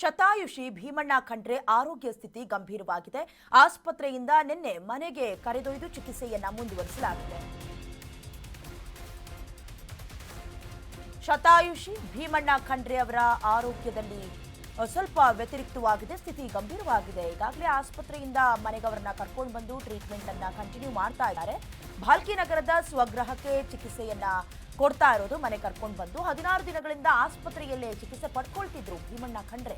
ಶತಾಯುಷಿ ಭೀಮಣ್ಣ ಖಂಡ್ರೆ ಆರೋಗ್ಯ ಸ್ಥಿತಿ ಗಂಭೀರವಾಗಿದೆ. ಆಸ್ಪತ್ರೆಯಿಂದ ನಿನ್ನೆ ಮನೆಗೆ ಕರೆದೊಯ್ದು ಚಿಕಿತ್ಸೆಯನ್ನ ಮುಂದುವರಿಸಲಾಗಿದೆ. ಶತಾಯುಷಿ ಭೀಮಣ್ಣ ಖಂಡ್ರೆ ಅವರ ಆರೋಗ್ಯದಲ್ಲಿ ಸ್ವಲ್ಪ ವ್ಯತಿರಿಕ್ತವಾಗಿದೆ, ಸ್ಥಿತಿ ಗಂಭೀರವಾಗಿದೆ. ಈಗಾಗಲೇ ಆಸ್ಪತ್ರೆಯಿಂದ ಮನೆಗೆ ಅವರನ್ನ ಕರ್ಕೊಂಡು ಬಂದು ಟ್ರೀಟ್ಮೆಂಟ್ ಅನ್ನ ಕಂಟಿನ್ಯೂ ಮಾಡ್ತಾ ಇದ್ದಾರೆ. ಭಾಲ್ಕಿ ನಗರದ ಸ್ವಗ್ರಹಕ್ಕೆ ಚಿಕಿತ್ಸೆಯನ್ನ ಕೊಡ್ತಾ ಇರೋದು ಮನೆ ಕರ್ಕೊಂಡು ಬಂದು ಹದಿನಾರು ದಿನಗಳಿಂದ ಆಸ್ಪತ್ರೆಯಲ್ಲೇ ಚಿಕಿತ್ಸೆ ಪಡ್ಕೊಳ್ತಿದ್ರು ಭೀಮಣ್ಣ ಖಂಡ್ರೆ.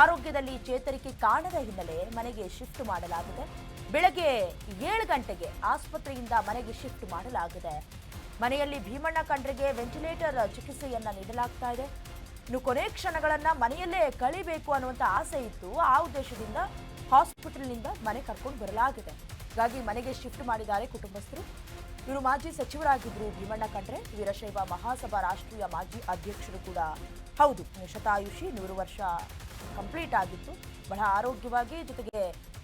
ಆರೋಗ್ಯದಲ್ಲಿ ಚೇತರಿಕೆ ಕಾಣದ ಹಿನ್ನೆಲೆ ಮನೆಗೆ ಶಿಫ್ಟ್ ಮಾಡಲಾಗಿದೆ. ಬೆಳಗ್ಗೆ ಏಳು ಗಂಟೆಗೆ ಆಸ್ಪತ್ರೆಯಿಂದ ಮನೆಗೆ ಶಿಫ್ಟ್ ಮಾಡಲಾಗಿದೆ. ಮನೆಯಲ್ಲಿ ಭೀಮಣ್ಣ ಖಂಡ್ರೆಗೆ ವೆಂಟಿಲೇಟರ್ ಚಿಕಿತ್ಸೆಯನ್ನ ನೀಡಲಾಗ್ತಾ ಇದೆ. ಇನ್ನು ಕೊನೆ ಕ್ಷಣಗಳನ್ನ ಮನೆಯಲ್ಲೇ ಕಳಿಬೇಕು ಅನ್ನುವಂಥ ಆಸೆ ಇತ್ತು. ಆ ಉದ್ದೇಶದಿಂದ ಹಾಸ್ಪಿಟಲ್ನಿಂದ ಮನೆ ಕರ್ಕೊಂಡು ಬರಲಾಗಿದೆ. ಹಾಗಾಗಿ ಮನೆಗೆ ಶಿಫ್ಟ್ ಮಾಡಿದ್ದಾರೆ ಕುಟುಂಬಸ್ಥರು. ಇವರು ಮಾಜಿ ಸಚಿವರಾಗಿದ್ರು. ಭೀಮಣ್ಣ ಖಂಡ್ರೆ, ವೀರಶೈವ ಮಹಾಸಭಾ ರಾಷ್ಟ್ರೀಯ ಮಾಜಿ ಅಧ್ಯಕ್ಷರು ಕೂಡ. ಹೌದು ಶತಾಯುಷಿ ನೂರು ವರ್ಷ ಕಂಪ್ಲೀಟ್ ಆಗಿತ್ತು. ಬಹಳ ಆರೋಗ್ಯವಾಗಿ ಜೊತೆಗೆ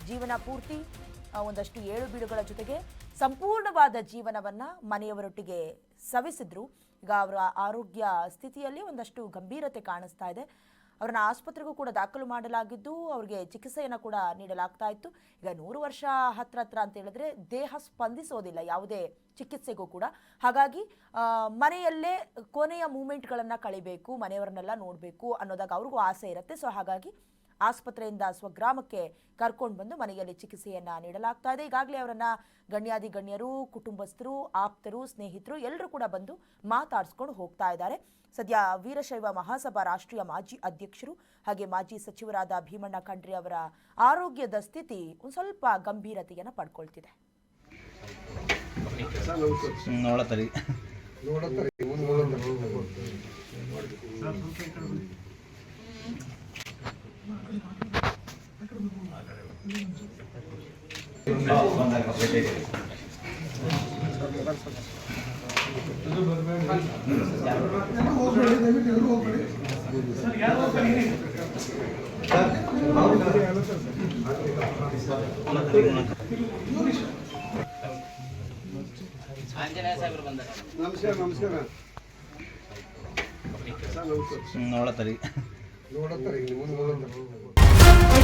ಜೀವನ ಪೂರ್ತಿ ಒಂದಷ್ಟು ಏಳು ಬೀಳುಗಳ ಜೊತೆಗೆ ಸಂಪೂರ್ಣವಾದ ಜೀವನವನ್ನ ಮನೆಯವರೊಟ್ಟಿಗೆ ಸವಿಸಿದ್ರು. ಈಗ ಅವರ ಆರೋಗ್ಯ ಸ್ಥಿತಿಯಲ್ಲಿ ಒಂದಷ್ಟು ಗಂಭೀರತೆ ಕಾಣಿಸ್ತಾ ಇದೆ. ಅವರನ್ನ ಆಸ್ಪತ್ರೆಗೂ ಕೂಡ ದಾಖಲು ಮಾಡಲಾಗಿದ್ದು, ಅವರಿಗೆ ಚಿಕಿತ್ಸೆಯನ್ನು ಕೂಡ ನೀಡಲಾಗ್ತಾ ಇತ್ತು. ಈಗ ನೂರು ವರ್ಷ ಹತ್ರ ಹತ್ರ ಅಂತ ಹೇಳಿದ್ರೆ ದೇಹ ಸ್ಪಂದಿಸೋದಿಲ್ಲ, ಯಾವುದೇ ಚಿಕಿತ್ಸೆಗೂ ಕೂಡ. ಹಾಗಾಗಿ ಮನೆಯಲ್ಲೇ ಕೊನೆಯ ಮೂಮೆಂಟ್ಗಳನ್ನು ಕಳಿಬೇಕು, ಮನೆಯವರನ್ನೆಲ್ಲ ನೋಡಬೇಕು ಅನ್ನೋದಾಗ ಅವ್ರಿಗೂ ಆಸೆ ಇರುತ್ತೆ. ಸೊ ಹಾಗಾಗಿ ಆಸ್ಪತ್ರೆಯಿಂದ ಸ್ವಗ್ರಾಮಕ್ಕೆ ಕರ್ಕೊಂಡು ಬಂದು ಮನೆಯಲ್ಲಿ ಚಿಕಿತ್ಸೆಯನ್ನ ನೀಡಲಾಗ್ತಾ ಇದೆ. ಈಗಾಗಲೇ ಅವರನ್ನ ಗಣ್ಯಾದಿ ಗಣ್ಯರು ಕುಟುಂಬಸ್ಥರು ಆಪ್ತರು ಸ್ನೇಹಿತರು ಎಲ್ಲರೂ ಕೂಡ ಬಂದು ಮಾತಾಡಿಸ್ಕೊಂಡು ಹೋಗ್ತಾ ಇದ್ದಾರೆ. ಸದ್ಯ ವೀರಶೈವ ಮಹಾಸಭಾ ರಾಷ್ಟ್ರೀಯ ಮಾಜಿ ಅಧ್ಯಕ್ಷರು ಹಾಗೆ ಮಾಜಿ ಸಚಿವರಾದ ಭೀಮಣ್ಣ ಖಂಡ್ರಿ ಅವರ ಆರೋಗ್ಯದ ಸ್ಥಿತಿ ಒಂದು ಸ್ವಲ್ಪ ಗಂಭೀರತೆಯನ್ನು ಪಡ್ಕೊಳ್ತಿದೆ. ನೋಡತ್ತರಿ. ನೋಡತ್ತಾರೆ ಮುಂದೆ ನೋಡತ್ತಾರೆ ಆಂಜನೇಯ ಸಾಹೇಬ್ರು ಬಂದಾರ ನಮಸ್ಕಾರ. ನಮಸ್ಕಾರ ನೋಡತ್ತರಿ ನೋಡತ್ತಾರೆ ಮುಂದೆ ನೋಡತ್ತಾರೆ